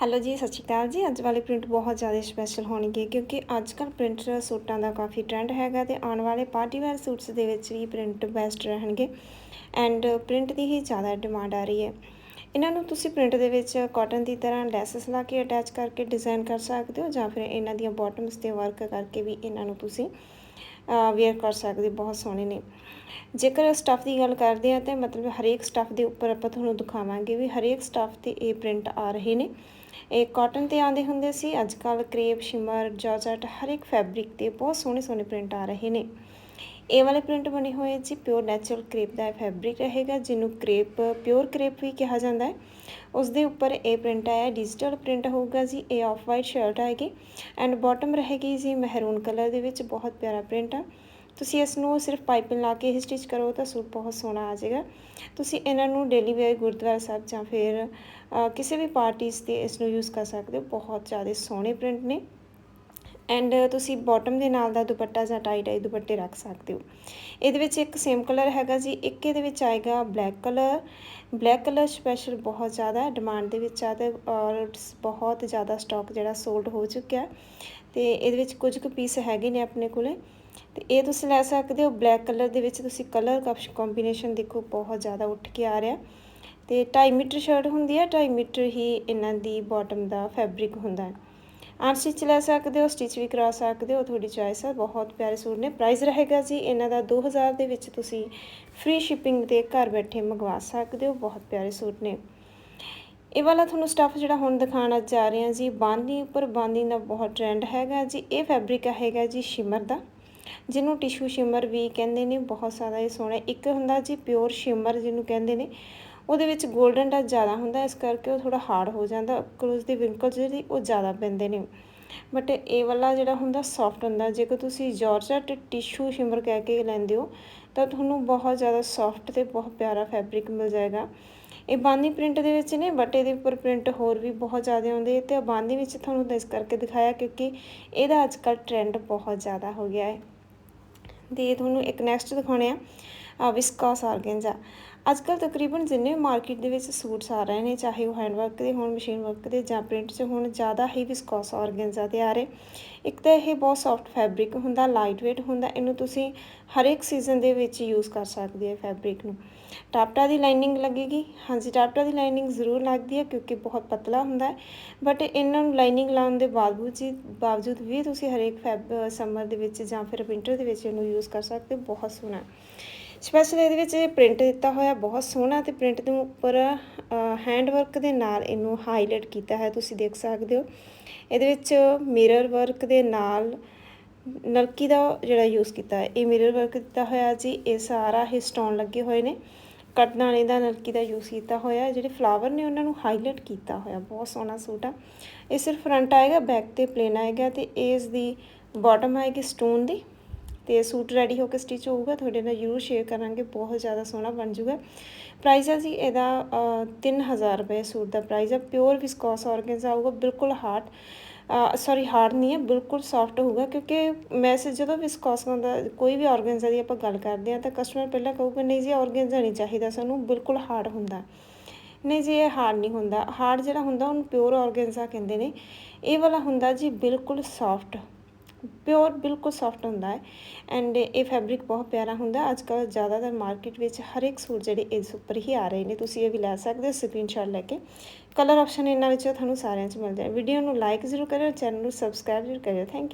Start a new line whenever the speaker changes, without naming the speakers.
Hello ਜੀ, ਸਤਿ ਸ਼੍ਰੀ ਅਕਾਲ ਜੀ। ਅੱਜ ਵਾਲੇ ਪ੍ਰਿੰਟ ਬਹੁਤ ਜ਼ਿਆਦਾ ਸਪੈਸ਼ਲ ਹੋਣਗੇ ਕਿਉਂਕਿ ਅੱਜ ਕੱਲ ਪ੍ਰਿੰਟ ਸੂਟਾਂ ਦਾ ਕਾਫੀ ਟ੍ਰੈਂਡ ਹੈਗਾ ਤੇ ਆਉਣ ਵਾਲੇ ਪਾਰਟੀ ਵੇਅਰ ਸੂਟਸ ਦੇ ਵਿੱਚ ਵੀ ਪ੍ਰਿੰਟ ਬੈਸਟ ਰਹਿਣਗੇ ਐਂਡ ਪ੍ਰਿੰਟ ਦੀ ਹੀ ਜ਼ਿਆਦਾ ਡਿਮਾਂਡ ਆ ਰਹੀ ਹੈ। ਇਹਨਾਂ ਨੂੰ ਤੁਸੀਂ ਪ੍ਰਿੰਟ ਦੇ ਵਿੱਚ ਕਾਟਨ ਦੀ ਤਰ੍ਹਾਂ ਲੈਸਸ ਲਾ ਕੇ ਅਟੈਚ ਕਰਕੇ ਡਿਜ਼ਾਈਨ ਕਰ ਸਕਦੇ ਹੋ ਜਾਂ ਫਿਰ ਇਹਨਾਂ ਦੀਆਂ ਬਾਟਮਸ ਤੇ ਵਰਕ ਕਰਕੇ ਵੀ ਇਹਨਾਂ ਨੂੰ ਤੁਸੀਂ ਵੇਅਰ ਕਰ ਸਕਦੇ ਬਹੁਤ ਸੋਹਣੇ ਨੇ। ਜੇਕਰ ਸਟੱਫ ਦੀ ਗੱਲ ਕਰਦੇ ਆ ਤੇ ਮਤਲਬ ਹਰੇਕ ਸਟੱਫ ਦੇ ਉੱਪਰ ਆਪਾਂ ਤੁਹਾਨੂੰ ਦਿਖਾਵਾਂਗੇ ਵੀ ਹਰੇਕ ਸਟੱਫ ਤੇ ਇਹ ਪ੍ਰਿੰਟ ਆ ਰਹੇ ਨੇ। ਇਹ ਕਾਟਨ ਤੇ ਆਉਂਦੇ ਹੁੰਦੇ ਸੀ। ਅੱਜ ਕੱਲ ਕ੍ਰੇਪ, ਸ਼ਿਮਰ ਜਾਰਜਟ ਹਰ ਇੱਕ ਫੈਬਰਿਕ ਤੇ ਬਹੁਤ ਸੋਹਣੇ ਸੋਹਣੇ ਪ੍ਰਿੰਟ ਆ ਰਹੇ ਨੇ। ਇਹ ਵਾਲੇ ਪ੍ਰਿੰਟ ਬਣੇ ਹੋਏ ਜੀ ਪਿਓਰ ਨੈਚੁਰਲ ਕ੍ਰੇਪ ਦਾ ਫੈਬਰਿਕ ਰਹੇਗਾ, ਜਿਹਨੂੰ ਕ੍ਰੇਪ ਪਿਓਰ ਕ੍ਰੇਪ ਵੀ ਕਿਹਾ ਜਾਂਦਾ ਹੈ। ਉਸ ਦੇ ਉੱਪਰ ਇਹ ਪ੍ਰਿੰਟ ਆਇਆ ਡਿਜੀਟਲ ਪ੍ਰਿੰਟ ਹੋਊਗਾ ਜੀ, ਇਹ ਆਫ ਵਾਈਟ ਸ਼ਰਟ ਆਏਗੀ ਐਂਡ ਬਾਟਮ ਰਹੇਗੀ ਜੀ ਮਹਿਰੂਨ ਕਲਰ ਦੇ ਵਿੱਚ ਬਹੁਤ ਪਿਆਰਾ ਪ੍ਰਿੰਟ ਆ। ਤੁਸੀਂ ਇਸ ਨੂੰ ਸਿਰਫ ਪਾਈਪਿੰਗ ਲਾ ਕੇ ਹੀ ਸਟਿਚ ਕਰੋ, ਤਾਂ ਸੂਟ ਬਹੁਤ ਸੋਹਣਾ ਆ ਜਾਏਗਾ। ਤੁਸੀਂ ਇਹਨਾਂ ਨੂੰ ਡੇਲੀ ਵੇਅਰ ਗੁਰਦੁਆਰਾ ਸਾਹਿਬ ਜਾਂ ਫਿਰ ਕਿਸੇ ਵੀ ਪਾਰਟੀਜ਼ ਤੇ ਇਸ ਨੂੰ ਯੂਜ਼ ਕਰ ਸਕਦੇ ਹੋ। ਬਹੁਤ ਜ਼ਿਆਦਾ ਸੋਹਣੇ ਪ੍ਰਿੰਟ ਨੇ। ਐਂਡ ਤੁਸੀਂ ਬਾਟਮ ਦੇ ਨਾਲ ਦਾ ਦੁਪੱਟਾ ਜਾਂ ਟਾਈ ਟਾਈ ਦੁਪੱਟੇ ਰੱਖ ਸਕਦੇ ਹੋ। ਇਹਦੇ ਵਿੱਚ ਇੱਕ ਸੇਮ ਕਲਰ ਹੈਗਾ ਜੀ। ਇੱਕ ਇਹਦੇ ਵਿੱਚ ਆਏਗਾ black colour black colour special ਬਹੁਤ ਜ਼ਿਆਦਾ ਡਿਮਾਂਡ ਦੇ ਵਿੱਚ ਆ ਤੇ, ਔਰ ਬਹੁਤ ਜ਼ਿਆਦਾ ਸਟਾਕ ਜਿਹੜਾ ਸੋਲਡ ਹੋ ਚੁੱਕਿਆ। ਤੇ ਇਹਦੇ ਵਿੱਚ ਕੁਝ ਕੁ ਪੀਸ ਹੈਗੇ ਨੇ ਆਪਣੇ ਕੋਲੇ। ਤੇ ਇਹ ਤੁਸੀਂ ਲੈ ਸਕਦੇ ਹੋ ਬਲੈਕ ਕਲਰ ਦੇ ਵਿੱਚ ਤੁਸੀਂ ਕਲਰ ਕੰਬੀਨੇਸ਼ਨ ਦੇਖੋ ਬਹੁਤ ਜ਼ਿਆਦਾ ਉੱਠ ਕੇ ਆ ਰਿਹਾ। ਤੇ 2.5 ਮੀਟਰ ਸ਼ਰਟ ਹੁੰਦੀ ਹੈ 2.5 ਮੀਟਰ ਹੀ ਇਹਨਾਂ ਦੀ ਬਾਟਮ ਦਾ ਫੈਬਰਿਕ ਹੁੰਦਾ ਹੈ। ਆਨ ਲੈ ਸਕਦੇ ਹੋ ਸਟਿਚ ਵੀ ਕਰਾ ਸਕਦੇ ਹੋ, ਤੁਹਾਡੀ ਚੋਇਸ ਹੈ ਬਹੁਤ ਪਿਆਰੇ ਸੂਟ ਨੇ। ਪ੍ਰਾਈਸ ਰਹੇਗਾ ਜੀ ਇਹਨਾਂ ਦਾ 2000 ਦੇ ਵਿੱਚ ਤੁਸੀਂ ਫ੍ਰੀ ਸ਼ਿਪਿੰਗ ਤੇ ਘਰ ਬੈਠੇ ਮੰਗਵਾ ਸਕਦੇ ਹੋ, ਬਹੁਤ ਪਿਆਰੇ ਸੂਟ ਨੇ। ਇਹ ਵਾਲਾ ਤੁਹਾਨੂੰ ਸਟੱਫ ਜਿਹੜਾ ਹੁਣ ਦਿਖਾਉਣਾ ਜਾ ਰਹੇ ਹਾਂ ਜੀ ਬਾਂਦੀ ਉੱਪਰ ਬਾਂਦੀ ਦਾ ਬਹੁਤ ਟ੍ਰੈਂਡ ਹੈਗਾ ਜੀ, ਇਹ ਫੈਬਰਿਕ ਹੈਗਾ ਜੀ ਸ਼ਿਮਰ ਦਾ। ਜਿਹਨੂੰ ਟਿਸ਼ੂ ਸ਼ਿਮਰ ਵੀ ਕਹਿੰਦੇ ਨੇ, ਬਹੁਤ ਜ਼ਿਆਦਾ ਇਹ ਸੋਹਣਾ ਇੱਕ ਹੁੰਦਾ ਜੀ ਪਿਓਰ ਸ਼ਿਮਰ ਜਿਹਨੂੰ ਕਹਿੰਦੇ ਨੇ, ਉਹਦੇ ਵਿੱਚ 골ਡਨ ਟੱਚ ਜ਼ਿਆਦਾ ਹੁੰਦਾ ਇਸ ਕਰਕੇ ਉਹ ਥੋੜਾ ਹਾਰਡ ਹੋ ਜਾਂਦਾ ਕਲੋਜ਼ ਦੀ ਵਿੰਕਲ ਜਿਹੜੀ ਉਹ ਜ਼ਿਆਦਾ ਪੈਂਦੇ ਨੇ। ਬਟ ਇਹ ਵਾਲਾ ਜਿਹੜਾ ਹੁੰਦਾ ਸੌਫਟ ਹੁੰਦਾ, ਜੇਕਰ ਤੁਸੀਂ ਜਾਰਜਟ ਟਿਸ਼ੂ ਸ਼ਿਮਰ ਕਹਿ ਕੇ ਲੈਂਦੇ ਹੋ, ਤਾਂ ਤੁਹਾਨੂੰ ਬਹੁਤ ਜ਼ਿਆਦਾ ਸੌਫਟ ਤੇ ਬਹੁਤ ਪਿਆਰਾ ਫੈਬਰਿਕ ਮਿਲ ਜਾਏਗਾ। ਇਹ ਬਾਂਦੀ ਪ੍ਰਿੰਟ ਦੇ ਵਿੱਚ ਨੇ ਬਟ ਇਹਦੇ ਉੱਪਰ ਪ੍ਰਿੰਟ ਹੋਰ ਵੀ ਬਹੁਤ ਜ਼ਿਆਦਾ ਆਉਂਦੇ ਤੇ ਬਾਂਦੀ ਵਿੱਚ ਤੁਹਾਨੂੰ ਇਸ ਕਰਕੇ ਦਿਖਾਇਆ ਕਿਉਂਕਿ ਇਹਦਾ ਅੱਜ ਕੱਲ ਟ੍ਰੈਂਡ ਬਹੁਤ ਜ਼ਿਆਦਾ ਹੋ ਗਿਆ ਹੈ। ਤੇ ਤੁਹਾਨੂੰ ਇੱਕ ਨੈਕਸਟ ਦਿਖਾਉਣੇ ਆ। ਵਿਸਕਾਸ ਆਰਗੈਂਜਾ ਅੱਜ ਕੱਲ ਤਕਰੀਬਨ ਜਿੰਨੇ ਮਾਰਕੀਟ ਦੇ ਵਿੱਚ ਸੂਟਸ ਆ ਰਹੇ ਨੇ, ਚਾਹੇ ਉਹ ਹੈਂਡ ਵਰਕ ਦੇ ਹੋਣ, ਮਸ਼ੀਨ ਵਰਕ ਦੇ ਜਾਂ ਪ੍ਰਿੰਟ 'ਚ ਹੋਣ, ਜ਼ਿਆਦਾ ਹੀ ਵਿਸਕਾਸ ਆਰਗੈਂਜਾ ਤੇ ਆ ਰਹੇ। ਇੱਕ ਤਾਂ ਇਹ ਬਹੁਤ ਸੌਫਟ ਫੈਬਰਿਕ ਹੁੰਦਾ ਲਾਈਟ ਵੇਟ ਹੁੰਦਾ, ਇਹਨੂੰ ਤੁਸੀਂ ਹਰੇਕ ਸੀਜ਼ਨ ਦੇ ਵਿੱਚ ਯੂਜ਼ ਕਰ ਸਕਦੇ ਹੋ ਫੈਬਰਿਕ ਨੂੰ। ਟਾਪਟਾ ਦੀ ਲਾਈਨਿੰਗ ਲੱਗੇਗੀ। ਹਾਂਜੀ, ਟਾਪਟਾ ਦੀ ਲਾਈਨਿੰਗ ਜ਼ਰੂਰ ਲੱਗਦੀ ਹੈ ਕਿਉਂਕਿ ਬਹੁਤ ਪਤਲਾ ਹੁੰਦਾ ਹੈ ਬਟ ਇਹਨਾਂ ਨੂੰ ਲਾਈਨਿੰਗ ਲਾਉਣ ਦੇ ਬਾਵਜੂਦ ਜੀ, ਬਾਵਜੂਦ ਵੀ ਤੁਸੀਂ ਹਰੇਕ ਫੈਬ ਸਮਰ ਦੇ ਵਿੱਚ ਜਾਂ ਫਿਰ ਵਿੰਟਰ ਦੇ ਵਿੱਚ ਇਹਨੂੰ ਯੂਜ਼ ਕਰ ਸਕਦੇ ਹੋ, ਬਹੁਤ ਸੋਹਣਾ ਸਪੈਸ਼ਲ ਇਹਦੇ ਵਿੱਚ ਪ੍ਰਿੰਟ ਦਿੱਤਾ ਹੋਇਆ ਬਹੁਤ ਸੋਹਣਾ ਤੇ ਪ੍ਰਿੰਟ ਦੇ ਉੱਪਰ ਹੈਂਡ ਵਰਕ ਦੇ ਨਾਲ ਇਹਨੂੰ ਹਾਈਲਾਈਟ ਕੀਤਾ ਹੈ, ਤੁਸੀਂ ਦੇਖ ਸਕਦੇ ਹੋ। ਇਹਦੇ ਵਿੱਚ ਮਿਰਰ ਵਰਕ ਦੇ ਨਾਲ ਨਲਕੀ ਦਾ ਜਿਹੜਾ ਯੂਜ਼ ਕੀਤਾ ਹੈ, ਇਹ ਮਿਰਰ ਵਰਕ ਦਿੱਤਾ ਹੋਇਆ ਜੀ। ਇਹ ਸਾਰਾ ਹੀ ਸਟੋਨ ਲੱਗੇ ਹੋਏ ਨੇ। ਕਟਨਾਣੇ ਦਾ ਨਲਕੀ ਦਾ ਯੂਜ਼ ਕੀਤਾ ਹੋਇਆ, ਜਿਹੜੇ ਫਲਾਵਰ ਨੇ ਉਹਨਾਂ ਨੂੰ ਹਾਈਲਾਈਟ ਕੀਤਾ ਹੋਇਆ। ਬਹੁਤ ਸੋਹਣਾ ਸੂਟ ਆ। ਇਹ ਸਿਰਫ ਫਰੰਟ ਆਏਗਾ ਬੈਕ ਤੇ ਪਲੇਨ ਆਏਗਾ ਤੇ ਇਸ ਦੀ ਬਾਟਮ ਆਏਗੀ ਸਟੋਨ ਦੀ। ਤੇ ਸੂਟ ਰੈਡੀ ਹੋ ਕੇ ਸਟਿਚ ਹੋਊਗਾ, ਤੁਹਾਡੇ ਨਾਲ ਜ਼ਰੂਰ ਸ਼ੇਅਰ ਕਰਾਂਗੇ, ਬਹੁਤ ਜ਼ਿਆਦਾ ਸੋਹਣਾ ਬਣ ਜੂਗਾ ਪ੍ਰਾਈਸ ਹੈ ਜੀ ਇਹਦਾ 3000 ਰੁਪਏ ਸੂਟ ਦਾ ਪ੍ਰਾਈਸ ਹੈ ਪਿਓਰ ਵਿਸਕੋਸ ਆਰਗੈਂਜ਼ਾ ਆਊਗਾ ਬਿਲਕੁਲ ਹਾਰਡ ਸੌਰੀ ਹਾਰਡ ਨਹੀਂ ਹੈ, ਬਿਲਕੁਲ ਸੌਫਟ ਹੋਊਗਾ, ਕਿਉਂਕਿ ਮੈਸੇਜ ਜਦੋਂ ਵਿਸਕੋਸ ਦਾ ਕੋਈ ਵੀ ਆਰਗੈਂਜ਼ਾ ਦੀ ਆਪਾਂ ਗੱਲ ਕਰਦੇ ਆ ਤਾਂ ਕਸਟਮਰ ਪਹਿਲਾਂ ਕਹੂਗਾ, ਨਹੀਂ ਜੀ ਆਰਗੈਂਜ਼ਾ ਨਹੀਂ ਚਾਹੀਦਾ ਸਾਨੂੰ, ਬਿਲਕੁਲ ਹਾਰਡ ਹੁੰਦਾ। ਨਹੀਂ ਜੀ, ਇਹ ਹਾਰਡ ਨਹੀਂ ਹੁੰਦਾ। ਹਾਰਡ ਜਿਹੜਾ ਹੁੰਦਾ, ਉਹਨੂੰ ਪਿਓਰ ਆਰਗੈਂਜ਼ਾ ਕਹਿੰਦੇ ਨੇ। ਇਹ ਵਾਲਾ ਹੁੰਦਾ ਜੀ ਬਿਲਕੁਲ ਸੌਫਟ ਪਿਓਰ ਬਿਲਕੁਲ ਸੌਫਟ ਹੁੰਦਾ ਹੈ ਐਂਡ ਇਹ ਫੈਬਰਿਕ ਬਹੁਤ ਪਿਆਰਾ ਹੁੰਦਾ ਅੱਜ ਕੱਲ ਜ਼ਿਆਦਾਤਰ ਮਾਰਕੀਟ ਵਿੱਚ ਹਰ ਇੱਕ ਸੂਟ ਜਿਹੜੇ ਇਸ ਉੱਪਰ ਹੀ ਆ ਰਹੇ ਨੇ। ਤੁਸੀਂ ਇਹ ਵੀ ਲੈ ਸਕਦੇ ਹੋ ਸਕਰੀਨਸ਼ਾਟ ਲੈ ਕੇ। ਕਲਰ ਆਪਸ਼ਨ ਇਹਨਾਂ ਵਿੱਚੋਂ ਤੁਹਾਨੂੰ ਸਾਰਿਆਂ 'ਚ ਮਿਲ ਜਾਏ। ਵੀਡੀਓ ਨੂੰ ਲਾਈਕ ਜ਼ਰੂਰ ਕਰਿਓ ਚੈਨਲ ਨੂੰ ਸਬਸਕ੍ਰਾਈਬ ਜ਼ਰੂਰ ਕਰਿਓ। ਥੈਂਕ